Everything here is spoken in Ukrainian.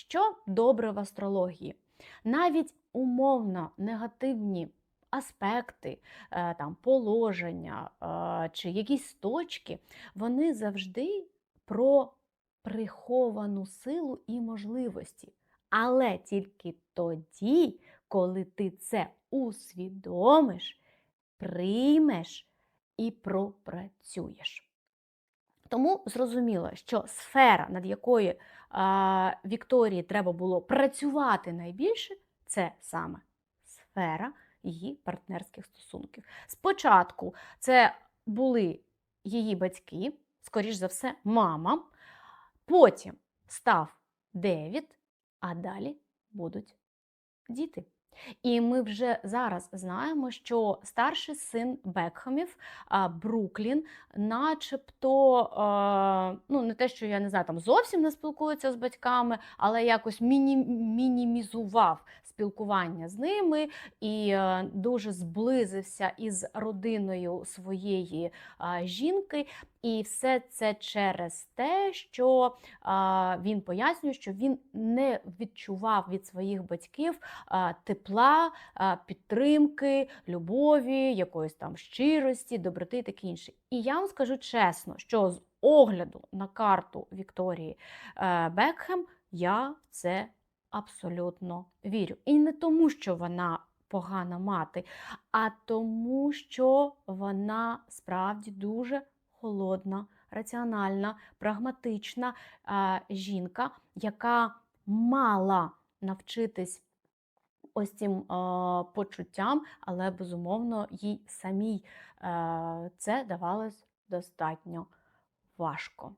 Що добре в астрології? Навіть умовно негативні аспекти, е, там, положення е, чи якісь точки, вони завжди про приховану силу і можливості. Але тільки тоді, коли ти це усвідомиш, приймеш і пропрацюєш. Тому зрозуміло, що сфера, над якою а, Вікторії треба було працювати найбільше, це саме сфера її партнерських стосунків. Спочатку це були її батьки, скоріш за все, мама, потім став Девід, а далі будуть діти. І ми вже зараз знаємо, що старший син Бекхамів Бруклін, начебто, ну не те, що я не знаю, там зовсім не спілкується з батьками, але якось міні, мінімізував спілкування з ними і е, дуже зблизився із родиною своєї жінки. І все це через те, що а, він пояснює, що він не відчував від своїх батьків а, тепла, а, підтримки, любові, якоїсь там щирості, доброти і таке інше. І я вам скажу чесно, що з огляду на карту Вікторії е, Бекхем я це абсолютно вірю. І не тому, що вона погана мати, а тому, що вона справді дуже холодна, раціональна, прагматична жінка, яка мала навчитись ось цим е, почуттям, але безумовно їй самій е, це давалось достатньо важко.